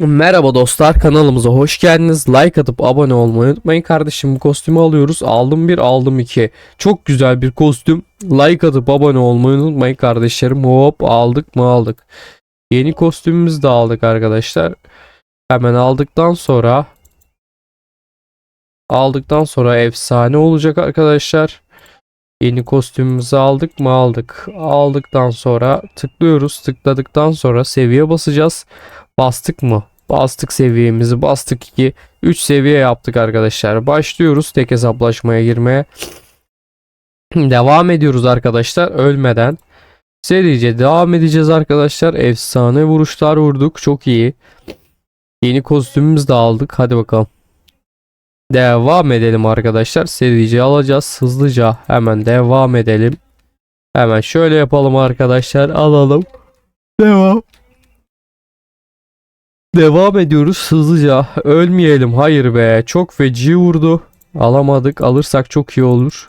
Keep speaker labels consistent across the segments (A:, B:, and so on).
A: Merhaba dostlar kanalımıza hoş geldiniz. Like atıp abone olmayı unutmayın kardeşim. Bu kostümü alıyoruz. Aldım bir aldım iki. Çok güzel bir kostüm. Like atıp abone olmayı unutmayın kardeşlerim. Hop aldık mı aldık. Yeni kostümümüzü de aldık arkadaşlar. Hemen aldıktan sonra aldıktan sonra efsane olacak arkadaşlar. Yeni kostümümüzü aldık mı aldık. Aldıktan sonra tıklıyoruz. Tıkladıktan sonra seviye basacağız. Bastık mı? Bastık seviyemizi. Bastık 2. 3 seviye yaptık arkadaşlar. Başlıyoruz tek hesaplaşmaya girmeye. Devam ediyoruz arkadaşlar ölmeden. Serice devam edeceğiz arkadaşlar. Efsane vuruşlar vurduk. Çok iyi. Yeni kostümümüzü de aldık. Hadi bakalım. Devam edelim arkadaşlar. Serice alacağız. Hızlıca hemen devam edelim. Hemen şöyle yapalım arkadaşlar. Alalım. Devam. Devam ediyoruz hızlıca. Ölmeyelim. Hayır be. Çok feci vurdu. Alamadık. Alırsak çok iyi olur.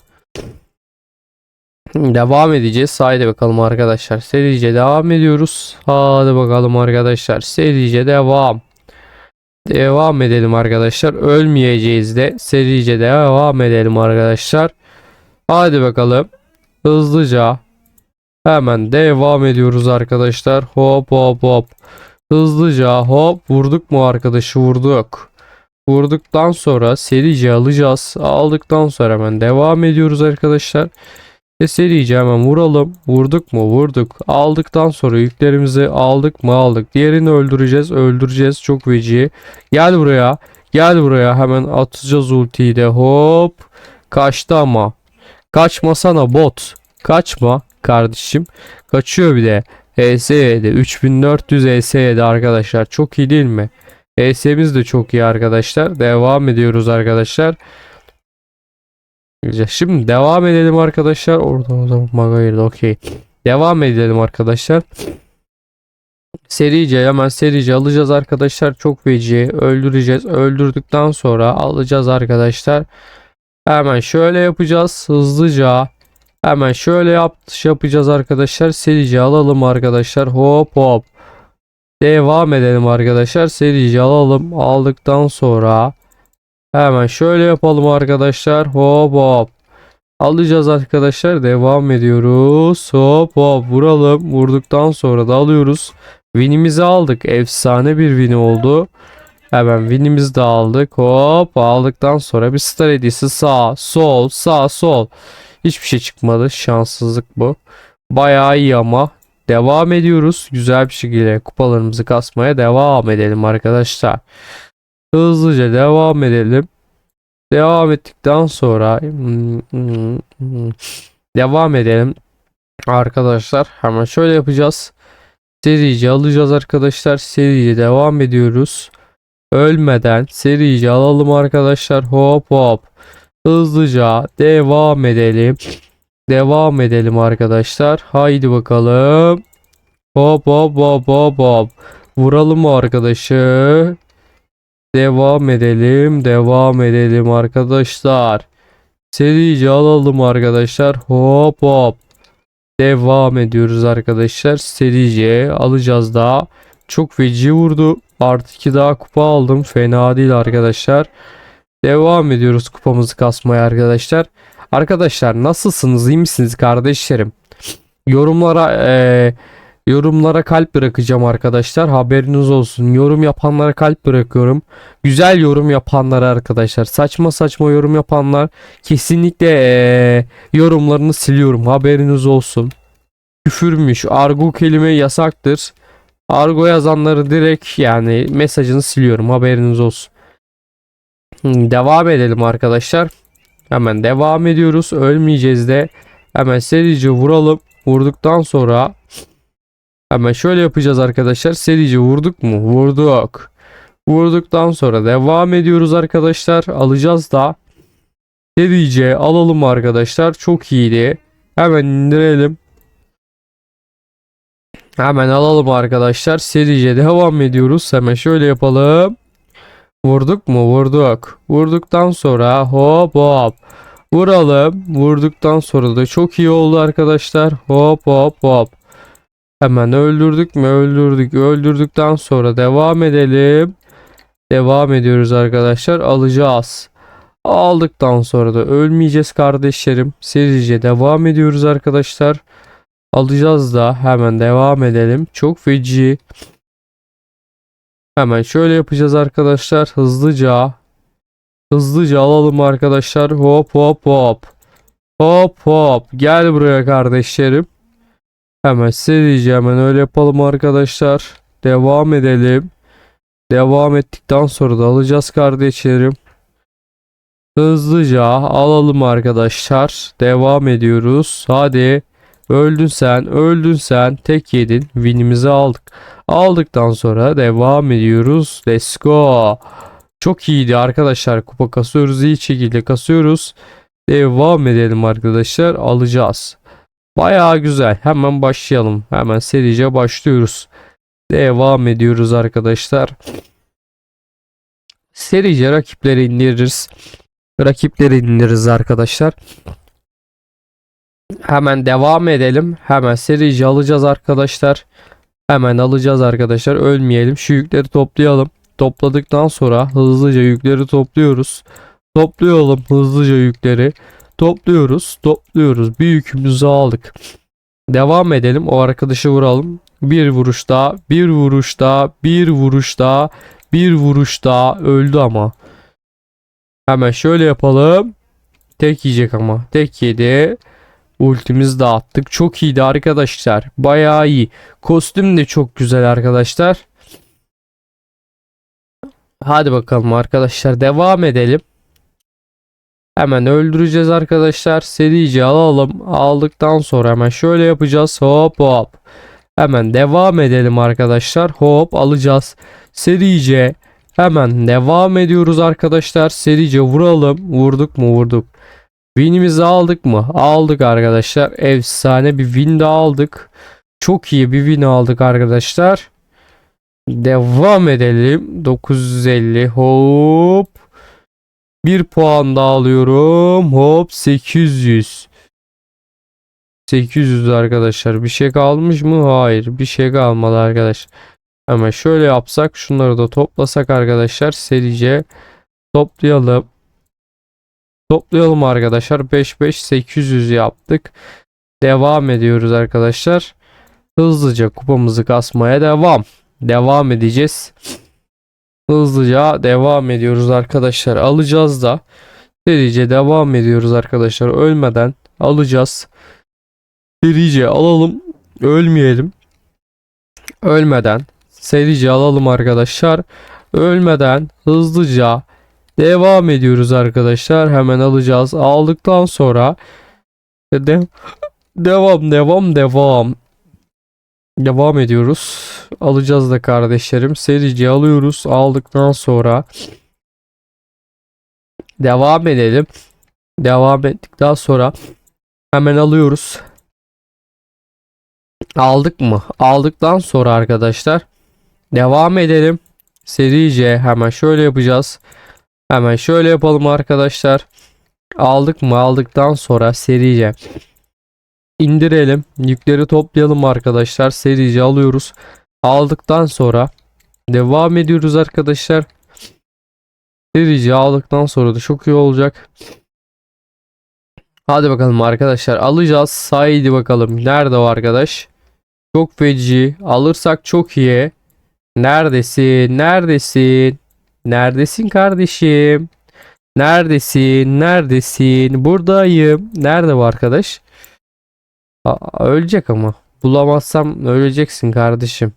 A: Devam edeceğiz. Haydi bakalım arkadaşlar. Serice devam ediyoruz. Hadi bakalım arkadaşlar. Serice devam. Devam edelim arkadaşlar. Ölmeyeceğiz de. Serice devam edelim arkadaşlar. Hadi bakalım. Hızlıca. Hemen devam ediyoruz arkadaşlar. Hop hop hop. Hızlıca hop vurduk mu arkadaşı vurduk. Vurduktan sonra serice alacağız. Aldıktan sonra hemen devam ediyoruz arkadaşlar. Ve serice hemen vuralım. Vurduk mu? Vurduk. Aldıktan sonra yüklerimizi aldık mı? Aldık. Diğerini öldüreceğiz. Öldüreceğiz. Çok feci. Gel buraya. Gel buraya. Hemen atacağız ultiyi de. Hop. Kaçtı ama. Kaçmasana bot. Kaçma kardeşim. Kaçıyor bir de. ES7 3400 ES7 arkadaşlar çok iyi değil mi? ES'miz de çok iyi arkadaşlar. Devam ediyoruz arkadaşlar. Şimdi devam edelim arkadaşlar. Orada o zaman maga girdi. Okey. Devam edelim arkadaşlar. Serice hemen serice alacağız arkadaşlar. Çok feci. Öldüreceğiz. Öldürdükten sonra alacağız arkadaşlar. Hemen şöyle yapacağız. Hızlıca. Hemen şöyle yap yapacağız arkadaşlar. Serici alalım arkadaşlar. Hop hop. Devam edelim arkadaşlar. Serici alalım. Aldıktan sonra hemen şöyle yapalım arkadaşlar. Hop hop. Alacağız arkadaşlar. Devam ediyoruz. Hop hop vuralım. Vurduktan sonra da alıyoruz. Win'imizi aldık. Efsane bir win oldu. Hemen win'imizi de aldık. Hop aldıktan sonra bir star hediyesi sağ, sol, sağ, sol. Hiçbir şey çıkmadı. Şanssızlık bu. Bayağı iyi ama. Devam ediyoruz. Güzel bir şekilde kupalarımızı kasmaya devam edelim arkadaşlar. Hızlıca devam edelim. Devam ettikten sonra devam edelim. Arkadaşlar hemen şöyle yapacağız. Serici alacağız arkadaşlar. Serici devam ediyoruz. Ölmeden serici alalım arkadaşlar. Hop hop. Hızlıca devam edelim. Devam edelim arkadaşlar. Haydi bakalım. Hop hop hop hop hop. Vuralım arkadaşı. Devam edelim. Devam edelim arkadaşlar. Serice alalım arkadaşlar. Hop hop. Devam ediyoruz arkadaşlar. Serice alacağız daha. Çok feci vurdu. Artı 2 daha kupa aldım. Fena değil arkadaşlar. Devam ediyoruz kupamızı kasmaya arkadaşlar. Arkadaşlar nasılsınız? iyi misiniz kardeşlerim? Yorumlara eee, yorumlara kalp bırakacağım arkadaşlar. Haberiniz olsun. Yorum yapanlara kalp bırakıyorum. Güzel yorum yapanlara arkadaşlar. Saçma saçma yorum yapanlar kesinlikle eee, yorumlarını siliyorum. Haberiniz olsun. Küfürmüş. Argo kelime yasaktır. Argo yazanları direkt yani mesajını siliyorum. Haberiniz olsun. Hmm, Devam edelim arkadaşlar. Hemen devam ediyoruz. Ölmeyeceğiz de. Hemen serice vuralım. Vurduktan sonra hemen şöyle yapacağız arkadaşlar. Serice vurduk mu? Vurduk. Vurduktan sonra devam ediyoruz arkadaşlar. Alacağız da. Serice alalım arkadaşlar. Çok iyiydi. Hemen indirelim. Hemen alalım arkadaşlar. Serice devam ediyoruz. Hemen şöyle yapalım. Vurduk mu? Vurduk. Vurduktan sonra hop hop. Vuralım. Vurduktan sonra da çok iyi oldu arkadaşlar. Hop hop hop. Hemen öldürdük mü? Öldürdük. Öldürdükten sonra devam edelim. Devam ediyoruz arkadaşlar. Alacağız. Aldıktan sonra da ölmeyeceğiz kardeşlerim. Serice devam ediyoruz arkadaşlar. Alacağız da hemen devam edelim. Çok feci. Hemen şöyle yapacağız arkadaşlar. Hızlıca. Hızlıca alalım arkadaşlar. Hop hop hop. Hop hop. Gel buraya kardeşlerim. Hemen serice hemen öyle yapalım arkadaşlar. Devam edelim. Devam ettikten sonra da alacağız kardeşlerim. Hızlıca alalım arkadaşlar. Devam ediyoruz. Hadi. Öldün sen. Öldün sen. Tek yedin. Winimizi aldık. Aldıktan sonra devam ediyoruz. Let's go. Çok iyiydi arkadaşlar. Kupa kasıyoruz. iyi şekilde kasıyoruz. Devam edelim arkadaşlar. Alacağız. Bayağı güzel. Hemen başlayalım. Hemen serice başlıyoruz. Devam ediyoruz arkadaşlar. Serice rakipleri indiririz. Rakipleri indiririz arkadaşlar. Hemen devam edelim. Hemen serici alacağız arkadaşlar. Hemen alacağız arkadaşlar. Ölmeyelim. Şu yükleri toplayalım. Topladıktan sonra hızlıca yükleri topluyoruz. Toplayalım hızlıca yükleri. Topluyoruz. Topluyoruz. Bir yükümüzü aldık. Devam edelim. O arkadaşı vuralım. Bir vuruş daha. Bir vuruş daha. Bir vuruş daha. Bir vuruş daha. Öldü ama. Hemen şöyle yapalım. Tek yiyecek ama. Tek yedi. Ultimizi de attık. Çok iyiydi arkadaşlar. Bayağı iyi. Kostüm de çok güzel arkadaşlar. Hadi bakalım arkadaşlar. Devam edelim. Hemen öldüreceğiz arkadaşlar. Serice alalım. Aldıktan sonra hemen şöyle yapacağız. Hop hop. Hemen devam edelim arkadaşlar. Hop alacağız. Serice hemen devam ediyoruz arkadaşlar. Serice vuralım. Vurduk mu vurduk. Win'imizi aldık mı? Aldık arkadaşlar. Efsane bir win de aldık. Çok iyi bir win aldık arkadaşlar. Devam edelim. 950 hop. Bir puan daha alıyorum. Hop 800. 800 arkadaşlar. Bir şey kalmış mı? Hayır. Bir şey kalmadı arkadaş. Hemen şöyle yapsak. Şunları da toplasak arkadaşlar. Serice toplayalım. Toplayalım arkadaşlar. 5 5 800 yaptık. Devam ediyoruz arkadaşlar. Hızlıca kupamızı kasmaya devam. Devam edeceğiz. Hızlıca devam ediyoruz arkadaşlar. Alacağız da. Serice devam ediyoruz arkadaşlar. Ölmeden alacağız. Serice alalım. Ölmeyelim. Ölmeden. Serice alalım arkadaşlar. Ölmeden hızlıca devam ediyoruz arkadaşlar. Hemen alacağız. Aldıktan sonra de devam devam devam. Devam ediyoruz. Alacağız da kardeşlerim. Serici alıyoruz. Aldıktan sonra devam edelim. Devam ettikten sonra hemen alıyoruz. Aldık mı? Aldıktan sonra arkadaşlar devam edelim. Serice hemen şöyle yapacağız. Hemen şöyle yapalım arkadaşlar. Aldık mı? Aldıktan sonra serice indirelim. Yükleri toplayalım arkadaşlar. Serice alıyoruz. Aldıktan sonra devam ediyoruz arkadaşlar. Serice aldıktan sonra da çok iyi olacak. Hadi bakalım arkadaşlar alacağız. Haydi bakalım. Nerede o arkadaş? Çok feci. Alırsak çok iyi. Neredesin? Neredesin? Neredesin kardeşim? Neredesin? Neredesin? Buradayım. Nerede bu arkadaş? Aa, ölecek ama. Bulamazsam öleceksin kardeşim.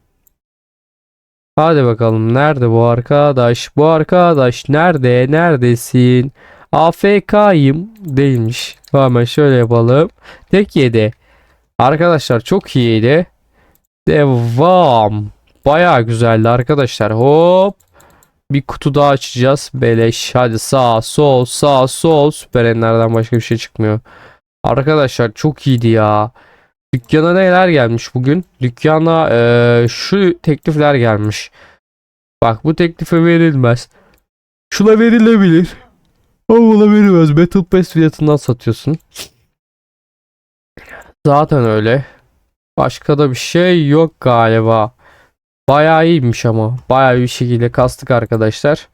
A: Hadi bakalım. Nerede bu arkadaş? Bu arkadaş nerede? Neredesin? AFK'yım değilmiş. Hemen şöyle yapalım. Tek yedi. Arkadaşlar çok iyiydi. Devam. Baya güzeldi arkadaşlar. Hop. Bir kutu daha açacağız. Beleş. Hadi sağ sol sağ sol. Süper enlerden başka bir şey çıkmıyor. Arkadaşlar çok iyiydi ya. Dükkana neler gelmiş bugün? Dükkana eee, şu teklifler gelmiş. Bak bu teklife verilmez. Şuna verilebilir. Ama buna verilmez. Battle Pass fiyatından satıyorsun. Zaten öyle. Başka da bir şey yok galiba. Bayağı iyiymiş ama. Bayağı iyi bir şekilde kastık arkadaşlar.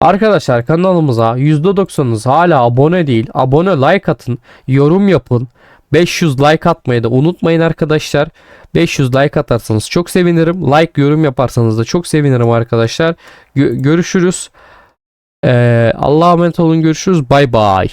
A: Arkadaşlar kanalımıza %90'ınız hala abone değil. Abone like atın. Yorum yapın. 500 like atmayı da unutmayın arkadaşlar. 500 like atarsanız çok sevinirim. Like yorum yaparsanız da çok sevinirim arkadaşlar. Gö- görüşürüz. Ee, Allah'a emanet olun görüşürüz. Bay bay.